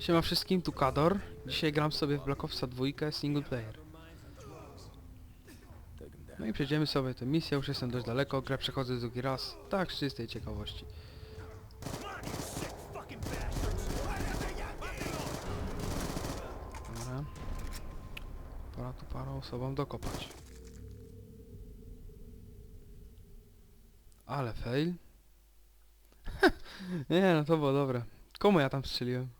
Siema wszystkim, tu Kador. Dzisiaj gram sobie w Black Opsa 2 single player. No i przejdziemy sobie tę misję, już jestem dość daleko, grę przechodzę drugi raz, tak z czystej ciekawości. Dobra. Pora tu parę osobom dokopać. Ale fail. Nie no, to było dobre. Komu ja tam strzeliłem?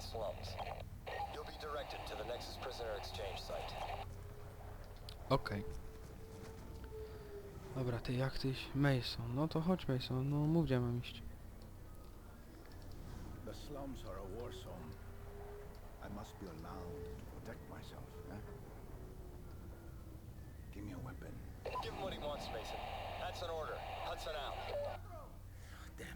Slums. You'll be directed to the Nexus prisoner exchange site. Okej. Dobra, ty jak tyś? Mason. No to chodź Mason, no mów gdzie mam iść. The slums are a war zone. I must be allowed Mason. That's an order. Hudson out. Damn it.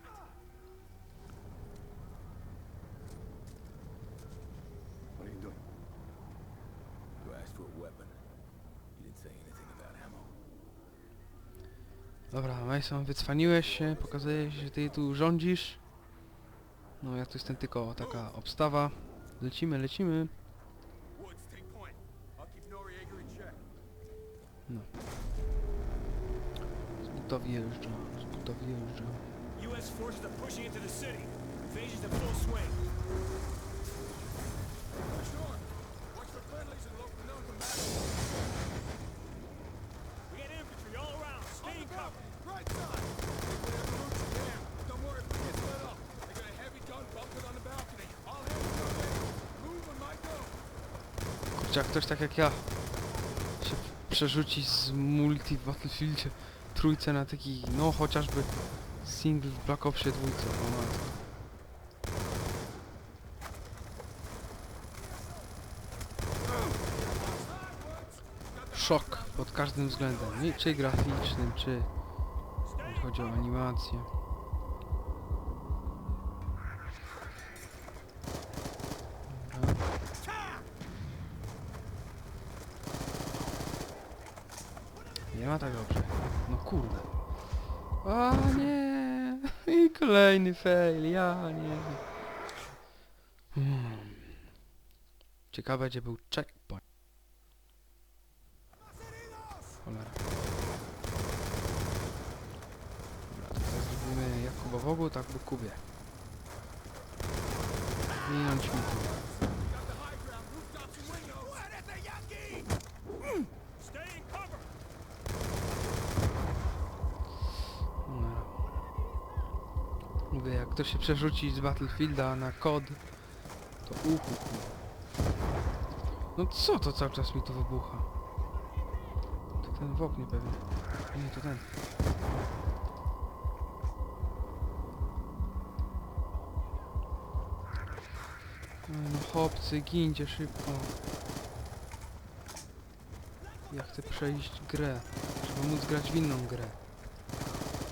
What are you doing? You asked for a weapon. You didn't say anything about ammo. Dobra, Mason, wycwaniłeś się, pokazujesz, że ty tu rządzisz. No ja tu jestem tylko taka obstawa. Lecimy, lecimy. Woods, buta wjeżdża, z buta wjeżdża. U.S. forces are pushing into the city. Invasion's in full swing. Watch for friendlies and local non-combatants. We got infantry all around. Stay in cover. Right side. Don't worry if it gets lit up. They got a heavy gun bunkered on the balcony. All hands on deck. Move when my go. Kurczę, jak ktoś tak jak ja się przerzuci z multi w Battlefieldzie trójce na taki, no chociażby single w Black Opsie dwójce. O matko. Szok pod każdym względem, czy graficznym, czy chodzi o animację. Dobra. Nie ma tak dobrze. No kurde. O nie! I kolejny fail, ja nie. Hmm. Ciekawe gdzie był checkpoint. Cholera. Dobra, teraz zrobimy jak Kuba w ogóle, tak w Kubie. Mi tu. Ktoś się przerzuci z Battlefielda na kod, to uhu. No co to cały czas mi tu wybucha? To ten w oknie pewnie. Nie, to ten. No chłopcy, gincie szybko. Ja chcę przejść grę, żeby móc grać w inną grę.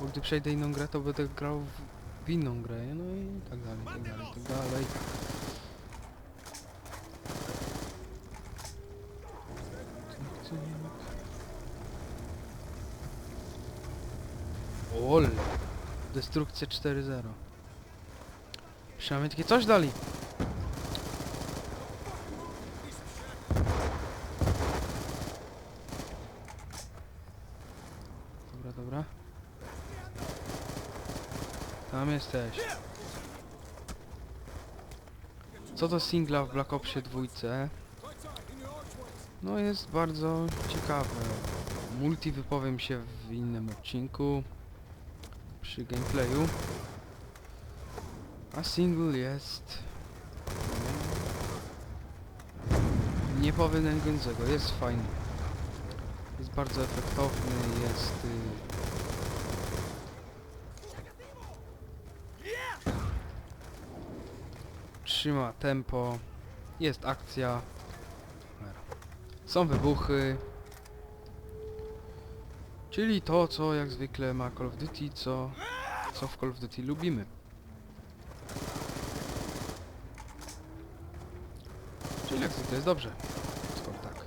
Bo gdy przejdę inną grę, to będę grał w, w inną grę, no i tak dalej, tak dalej, tak dalej. Ol! Destrukcja 4.0 Przynajmniej takie coś dali. Dobra, dobra. Tam jesteś. Co to singla w Black Opsie dwójce? No jest bardzo ciekawe. Multi wypowiem się w innym odcinku. Przy gameplayu. A single jest... Nie powiem najgorszego, jest fajny. Jest bardzo efektowny, jest... Y... Trzyma tempo, jest akcja. Są wybuchy. Czyli to, co jak zwykle ma Call of Duty, co co w Call of Duty lubimy. Czyli jak zwykle jest dobrze. Skoro tak.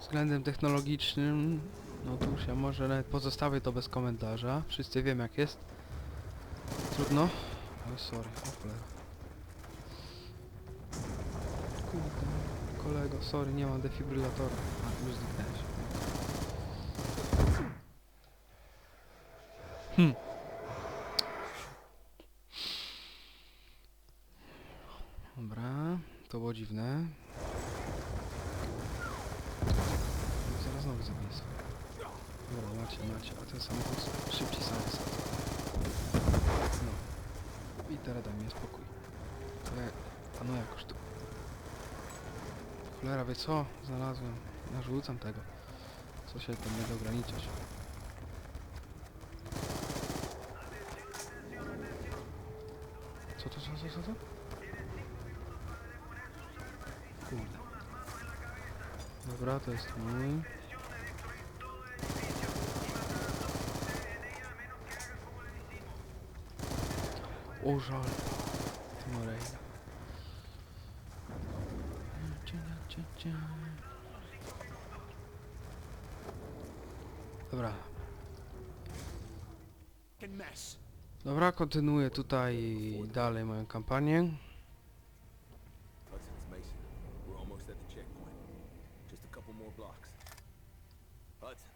Względem technologicznym, no to ja może nawet pozostawię to bez komentarza. Wszyscy wiemy jak jest. Trudno. Oj, sorry, o. Kurde, kolego, sorry, nie mam defibrylatora. A, już zniknęłeś. Hmm. Dobra, to było dziwne. Zaraz znowu zabiję. Dobra, macie, macie, a ten samochód szybciej sam wysadza. No. I teraz daj mi spokój. Ja, a no jakoś tu. Cholera, wie co? Znalazłem. Narzucam tego. Co się tam nie da ograniczać. Co to, co, co, co, co? Kurde. Dobra, to jest mój. O żal. Morejna. Dobra. Dobra, kontynuuję tutaj dalej moją kampanię. Hudson, it's Mason. We're almost at the checkpoint. Just a couple more blocks. Hudson.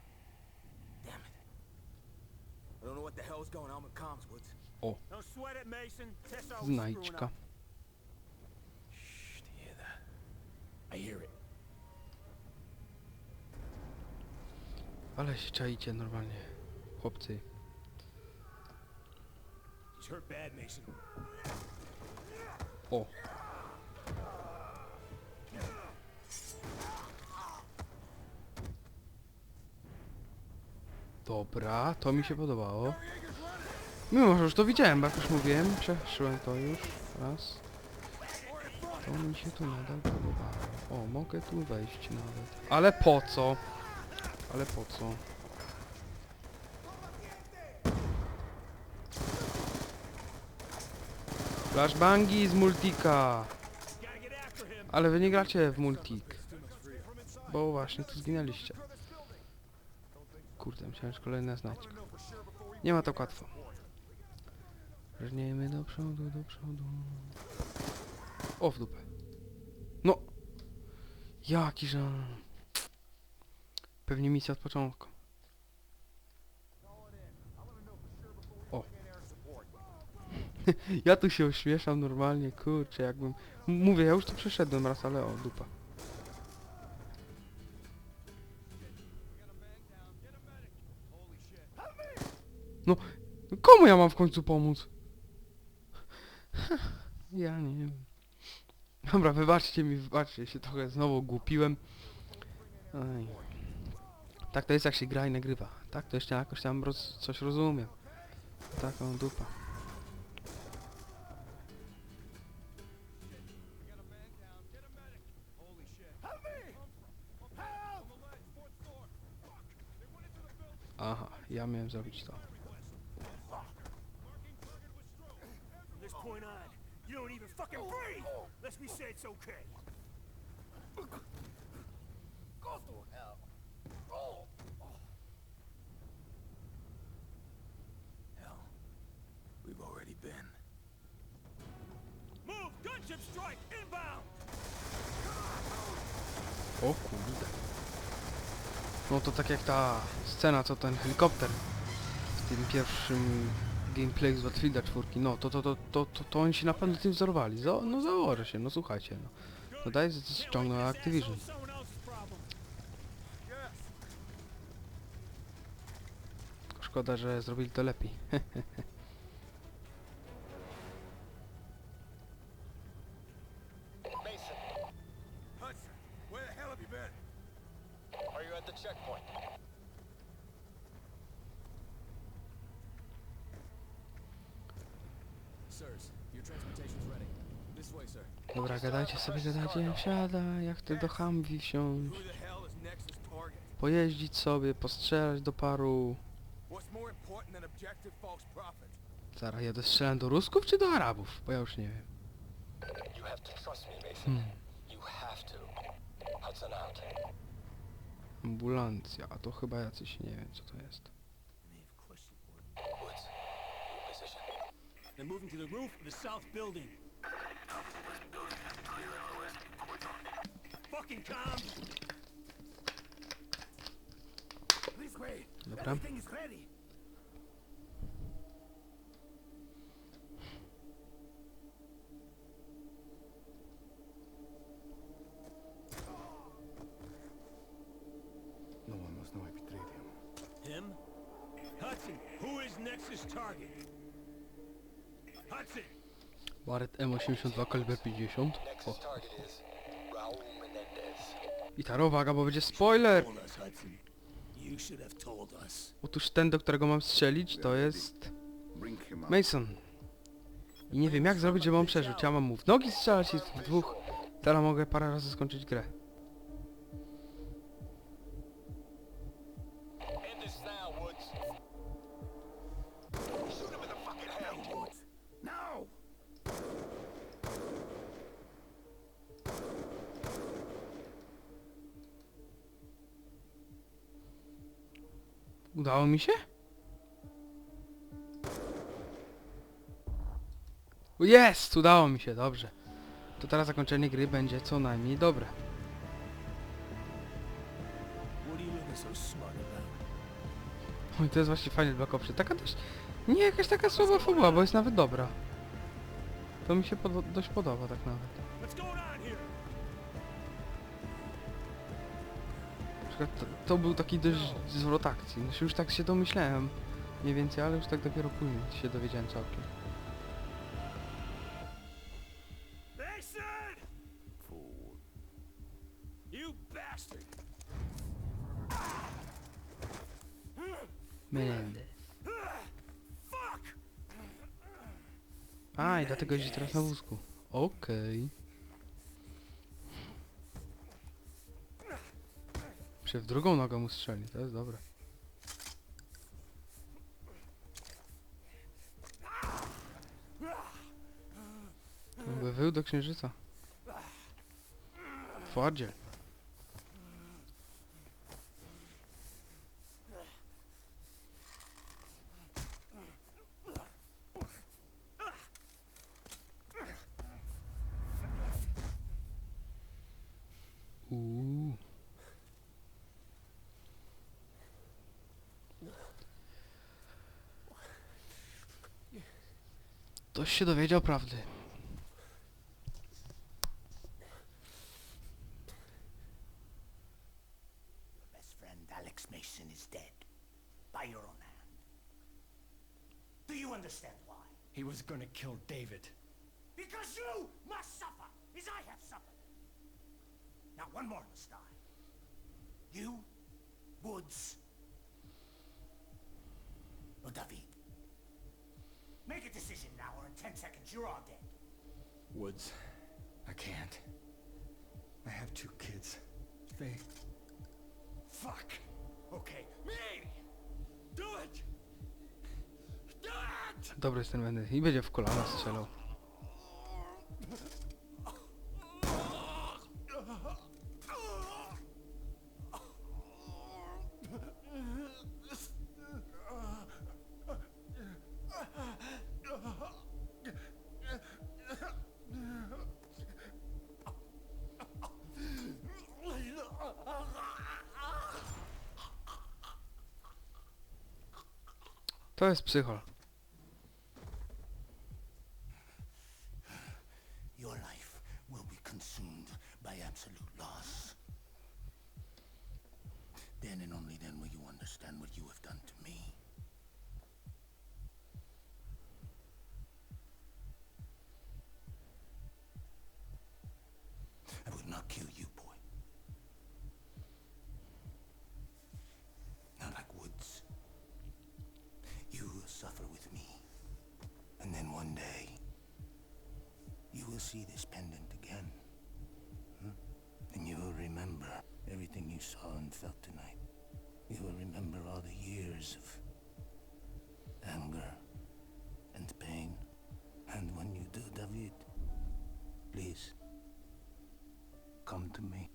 Damn it. I don't know what the hell's going on with comms, Woods. Don't sweat it, Mason. Tess always screwing Znajdźka. up. Shh, do you hear that? I hear it. Ale się czaicie normalnie. Chłopcy. O. Dobra, to mi się podobało. Mimo, że już to widziałem, bo jak już mówiłem, przeszłem to już raz. To mi się tu nadal podobało. O, mogę tu wejść nawet. Ale po co? Ale po co? Flashbangi z multika. Ale wy nie gracie w multik. Bo właśnie tu zginęliście. Kurde, myślałem, że kolejna znajdźka. Nie ma tak łatwo. Żniemy do przodu, do przodu. O, w dupę. No! Jaki żal. Pewnie misja od początku. O. ja tu się ośmieszam normalnie, kurczę, jakbym... Mówię, ja już tu przeszedłem raz, ale o, dupa. No komu ja mam w końcu pomóc? Ja nie wiem. Dobra, wybaczcie mi, wybaczcie, się trochę znowu głupiłem. Oj. Tak to jest jak się gra i nagrywa. Tak to jeszcze jakoś tam roz, coś rozumiem. Taką dupa. Aha, ja miałem zrobić to. This point on, you don't even fucking breathe! Unless we say it's okay. Go to hell. Hell. We've already been. Move! Gunship strike! Inbound! O kurde. No to tak jak ta scena, co ten helikopter w tym pierwszym gameplayu z Battlefielda 4. No to to, to, to, to, to oni się na pewno tym wzorowali. Zo, no założę się, no słuchajcie. No, no daj ściągnął Activision. Else's problem. Szkoda, że zrobili to lepiej. Dobra, gadajcie sobie, gadajcie, wsiadaj, jak chcę do Humvee wsiąść. Pojeździć sobie, postrzelać do paru. Zaraz, ja dostrzelam do Rusków czy do Arabów? Bo ja już nie wiem. Hmm. Ambulancja, a to chyba jacyś, nie wiem co to jest. They're moving to the roof of the south building. Fucking comms! This way. Everything is ready. No one must know I betrayed him. Him? Hudson, who is Nexus target? Barrett M82 kaliber 50. O. I ta uwaga, bo będzie spoiler! Otóż ten, do którego mam strzelić, to jest. Mason. I nie wiem jak zrobić, żeby on przeżył. Ja mam mu w nogi strzelać i w dwóch. Teraz mogę parę razy skończyć grę. Udało mi się? Jest! Udało mi się, dobrze. To teraz zakończenie gry będzie co najmniej dobre. Oj, to jest właśnie fajny Black Opsy. Taka dość... Nie jakaś taka słaba fabuła, bo jest nawet dobra. To mi się podo dość podoba tak nawet. Przykład to, to był taki dość zwrot akcji. Znaczy już tak się domyślałem mniej więcej, ale już tak dopiero później się dowiedziałem całkiem. Mason! Fool. You bastard! Menendez. Fuck! A, i dlatego jeździ teraz na wózku. Okej. Czy w drugą nogę mu strzeli, to jest dobre. Jakby wył do księżyca. Twardziel. Ktoś się dowiedział prawdy. best friend Alex Mason is dead. By your own hand. Do you understand why? He was gonna kill David. Because you must suffer, as I have suffered. Now one more must die. You, Woods, or David. Make a decision now, or in ten seconds you're all dead. Woods. I can't. I have two kids. They... Fuck. Okay, Me! Do it! Do it! Dobry jest ten Menendez. I będzie w kolana strzelał. To jest psychol. your life will be consumed by absolute loss. Then and only then will you understand what you have done to me. See this pendant again. Hmm? And you will remember everything you saw and felt tonight. You will remember all the years of anger and pain. And when you do, David, please come to me.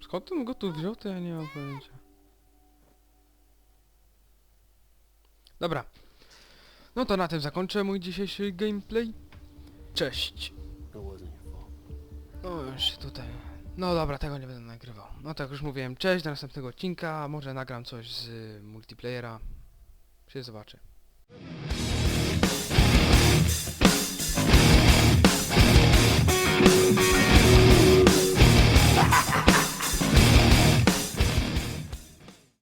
Skąd on go tu wziął, to ja nie mam pojęcia. Dobra. No to na tym zakończę mój dzisiejszy gameplay. Cześć. O, już tutaj... No dobra, tego nie będę nagrywał. No tak już mówiłem, cześć, do następnego odcinka. Może nagram coś z multiplayera. Się zobaczy.